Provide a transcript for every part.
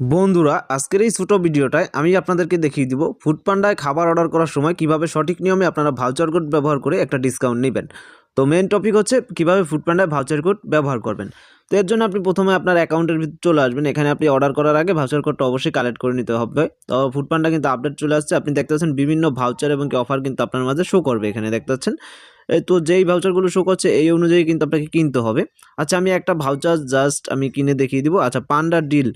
বন্ধুরা, আজকের এই ছোটো ভিডিওটায় আমি আপনাদেরকে দেখিয়ে দিব ফুড পান্ডায় খাবার অর্ডার করার সময় কীভাবে সঠিক নিয়মে আপনারা ভাউচার কোড ব্যবহার করে একটা ডিসকাউন্ট নেবেন। তো মেন টপিক হচ্ছে কীভাবে ফুড পান্ডায় ভাউচার কোড ব্যবহার করবেন। তো এর জন্য আপনি প্রথমে আপনার অ্যাকাউন্টের ভিতরে চলে আসবেন। এখানে আপনি অর্ডার করার আগে ভাউচার কোডটা অবশ্যই কালেক্ট করে নিতে হবে। তো ফুড পান্ডা কিন্তু আপডেট চলে আসছে। আপনি দেখতে পাচ্ছেন বিভিন্ন ভাউচার এবং কি অফার কিন্তু আপনার মাঝে শো করবে এখানে, দেখতে পাচ্ছেন? তো যেই ভাউচারগুলো শো করছে, এই অনুযায়ী কিন্তু আপনাকে কিনতে হবে। আচ্ছা আমি একটা ভাউচার জাস্ট আমি কিনে দেখিয়ে দিব। আচ্ছা পান্ডা ডিল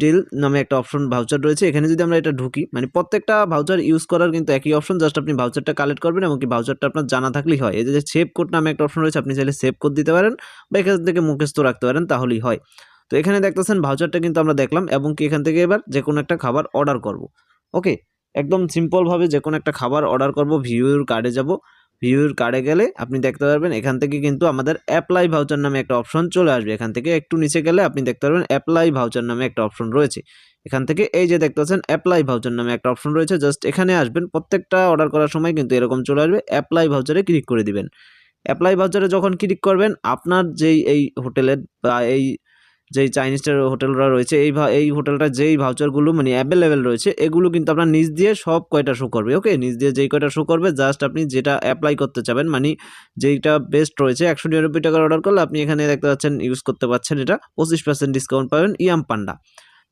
ডিল নামে একটা অপশন ভাউচার রয়েছে। এখানে যদি আমরা এটা ঢুকি মানে প্রত্যেকটা ভাউচার ইউজ করার কিন্তু একই অপশন জাস্ট আপনি ভাউচারটা কালেক্ট করবেন এবং কি ভাউচারটা আপনার জানা থাকলেই হয়। এই যে সেভ কোড নামে একটা অপশন রয়েছে, আপনি চাইলে সেভ কোড দিতে পারেন বা এখান থেকে মুখস্থ রাখতে পারেন, তাহলেই হয়। তো এখানে দেখতেছেন ভাউচারটা কিন্তু আমরা দেখলাম এবং কি এখান থেকে এবার যে কোনো একটা খাবার অর্ডার করব। ওকে একদম সিম্পলভাবে যে কোনো একটা খাবার অর্ডার করব ভিউর কার্ডে যাব। ভিউর কার্ডে গেলে আপনি দেখতে পারবেন, এখান থেকে কিন্তু আমাদের অ্যাপ্লাই ভাউচার নামে একটা অপশন চলে আসবে। এখান থেকে একটু নিচে গেলে আপনি দেখতে পারবেন অ্যাপ্লাই ভাউচার নামে একটা অপশন রয়েছে। এখান থেকে এই যে দেখতে পাচ্ছেন অ্যাপ্লাই ভাউচার নামে একটা অপশন রয়েছে জাস্ট এখানে আসবেন, প্রত্যেকটা অর্ডার করার সময় কিন্তু এরকম চলে আসবে অ্যাপ্লাই ভাউচারে ক্লিক করে দিবেন। অ্যাপ্লাই ভাউচারে যখন ক্লিক করবেন, আপনার যেই, এই হোটেলের বা এই যেই চাইনিজটার হোটেলরা রয়েছে, এই এই হোটেলটা যেই ভাউচারগুলো মানে অ্যাভেলেবেল রয়েছে, এগুলো কিন্তু আপনার নিজ দিয়ে সব কয়টা শো করবে ওকে নিজ দিয়ে যেই কয়টা শো করবে জাস্ট আপনি যেটা অ্যাপ্লাই করতে চাবেন মানে যেইটা বেস্ট রয়েছে, একশো নিরানব্বই টাকার অর্ডার করলে আপনি এখানে দেখতে পাচ্ছেন ইউজ করতে পারছেন এটা, পঁচিশ পার্সেন্ট ডিসকাউন্ট পাবেন ইয়াম পান্ডা।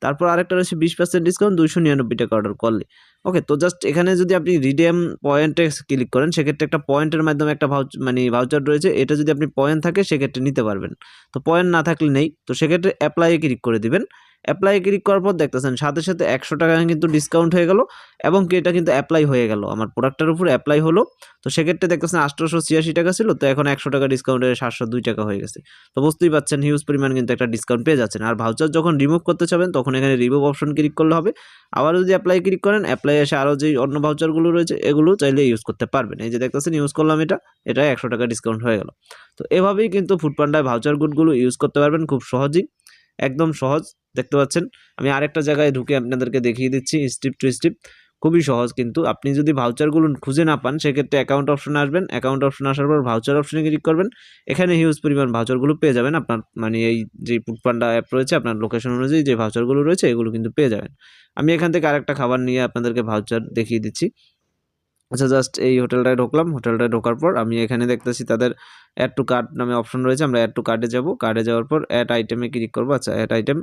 তারপর আরেকটা রয়েছে বিশ পার্সেন্ট ডিসকাউন্ট দুশো নিরানব্বই টাকা অর্ডার করলে। ওকে তো জাস্ট এখানে যদি আপনি রিডেম পয়েন্টে ক্লিক করেন, সেক্ষেত্রে একটা পয়েন্টের মাধ্যমে একটা ভাউচ মানে ভাউচার রয়েছে। এটা যদি আপনি পয়েন্ট থাকে, সেক্ষেত্রে নিতে পারবেন। তো পয়েন্ট না থাকলে নেই। তো সেক্ষেত্রে অ্যাপ্লাইয়ে ক্লিক করে দিবেন। অ্যাপ্লাই ক্লিক করার পর দেখতেছেন, সাথে সাথে একশো টাকা কিন্তু ডিসকাউন্ট হয়ে গেল এবং কি এটা কিন্তু অ্যাপ্লাই হয়ে গেল। আমার প্রোডাক্টের উপর অ্যাপ্লাই হলো। তো সেক্ষেত্রে দেখতেছেন আঠারোশো ছিয়াশি টাকা ছিল, তো এখন একশো টাকা ডিসকাউন্টে সাতশো দুই টাকা হয়ে গেছে। তো বুঝতেই পাচ্ছেন হিউজ পরিমাণ কিন্তু একটা ডিসকাউন্ট পেয়ে যাচ্ছেন। আর ভাউচার যখন রিমুভ করতে চাবেন, তখন এখানে রিমুভ অপশন ক্লিক করলে হবে। আবার যদি অ্যাপ্লাই ক্লিক করেন অ্যাপ্লাই এসে আরও যেই অন্য ভাউচারগুলো রয়েছে, এগুলো চাইলে ইউজ করতে পারবেন। এই যে দেখতেছেন ইউজ করলাম এটা এটা একশো টাকা ডিসকাউন্ট হয়ে গেল। তো এভাবেই কিন্তু ফুডপান্ডায় ভাউচার গুডগুলো ইউজ করতে পারবেন খুব সহজেই। একদম সহজ, দেখতে পাচ্ছেন? আমি আরেকটা জায়গায় ঢুকে আপনাদেরকে দেখিয়ে দিচ্ছি স্টিপ টু স্টিপ খুবই সহজ কিন্তু। আপনি যদি ভাউচারগুলো খুঁজে না পান, সেক্ষেত্রে অ্যাকাউন্ট অপশনে আসবেন। অ্যাকাউন্ট অপশন আসার পর ভাউচার অপশনে ক্লিক করবেন। এখানে হিউজ পরিমাণ ভাউচারগুলো পেয়ে যাবেন। আপনার মানে এই যে ফুডপান্ডা অ্যাপ রয়েছে, আপনার লোকেশন অনুযায়ী যে ভাউচারগুলো রয়েছে, এগুলো কিন্তু পেয়ে যাবেন। আমি এখান থেকে আরেকটা খাবার নিয়ে আপনাদেরকে ভাউচার দেখিয়ে দিচ্ছি। আচ্ছা জাস্ট এই হোটেলটায় ঢুকলাম। হোটেলটায় ঢোকার পর আমি এখানে দেখতেছি তাদের অ্যাড টু কার্ড নামে অপশন রয়েছে। আমরা অ্যাড টু কার্ডে যাব। কার্ডে যাওয়ার পর অ্যাড আইটেমে ক্লিক করব। আচ্ছা অ্যাড আইটেম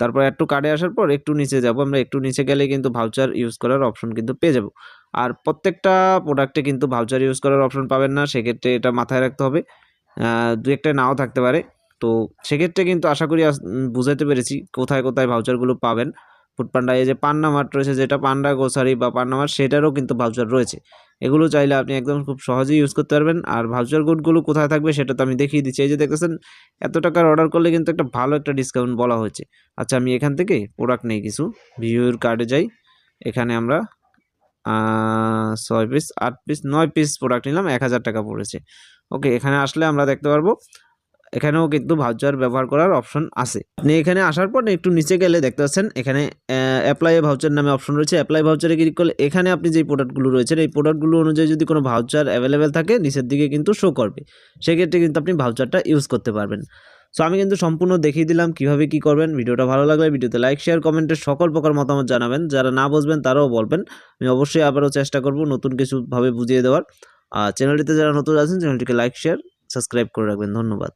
তারপর অ্যাড টু কার্ডে আসার পর একটু নিচে যাব। আমরা একটু নিচে গেলে কিন্তু ভাউচার ইউজ করার অপশন কিন্তু পেয়ে যাব। আর প্রত্যেকটা প্রোডাক্টে কিন্তু ভাউচার ইউজ করার অপশন পাবেন না। সেক্ষেত্রে এটা মাথায় রাখতে হবে। দু একটা নাও থাকতে পারে। তো সেক্ষেত্রে কিন্তু আশা করি বুঝাতে পেরেছি কোথায় কোথায় ভাউচারগুলো পাবেন। ফুডপান্ডা এই যে পান্না মার্ট রয়েছে, যেটা পান্ডা গ্রোসারি বা পান্না মার্ট সেটারও কিন্তু ভাউচার রয়েছে। এগুলো চাইলে আপনি একদম খুব সহজেই ইউজ করতে পারবেন। আর ভাউচার কোডগুলো কোথায় থাকবে সেটা তো আমি দেখিয়ে দিচ্ছি। এই যে দেখতেছেন, এত টাকার অর্ডার করলে কিন্তু একটা ভালো একটা ডিসকাউন্ট বলা হয়েছে। আচ্ছা আমি এখান থেকে প্রোডাক্ট নেই কিছু ভিউর কার্ডে যাই। এখানে আমরা ছয় পিস আট পিস নয় পিস প্রোডাক্ট নিলাম, এক হাজার টাকা পড়েছে। ওকে এখানে আসলে আমরা দেখতে পারব এখানেও কিন্তু ভাউচার ব্যবহার করার অপশন আছে। আপনি এখানে আসার পর একটু নিচে গেলে দেখতে পাচ্ছেন, এখানে অ্যাপ্লাই ভাউচার নামে অপশন রয়েছে। অ্যাপ্লাই ভাউচারে ক্লিক করলে এখানে আপনি যে প্রোডাক্টগুলো রয়েছে এই প্রোডাক্টগুলো অনুযায়ী যদি কোনো ভাউচার অ্যাভেলেবেল থাকে, নিচের দিকে কিন্তু শো করবে। সেক্ষেত্রে কিন্তু আপনি ভাউচারটা ইউজ করতে পারবেন। সো আমি কিন্তু সম্পূর্ণ দেখিয়ে দিলাম কীভাবে কি করবেন। ভিডিওটা ভালো লাগলে ভিডিওতে লাইক শেয়ার কমেন্টে সকল প্রকার মতামত জানাবেন। যারা না বুঝবেন তারাও বলবেন। আমি অবশ্যই আবারও চেষ্টা করব নতুন কিছুভাবে বুঝিয়ে দেওয়ার। আর চ্যানেলটিতে যারা নতুন আছেন চ্যানেলটিকে লাইক শেয়ার সাবস্ক্রাইব করে রাখবেন। ধন্যবাদ।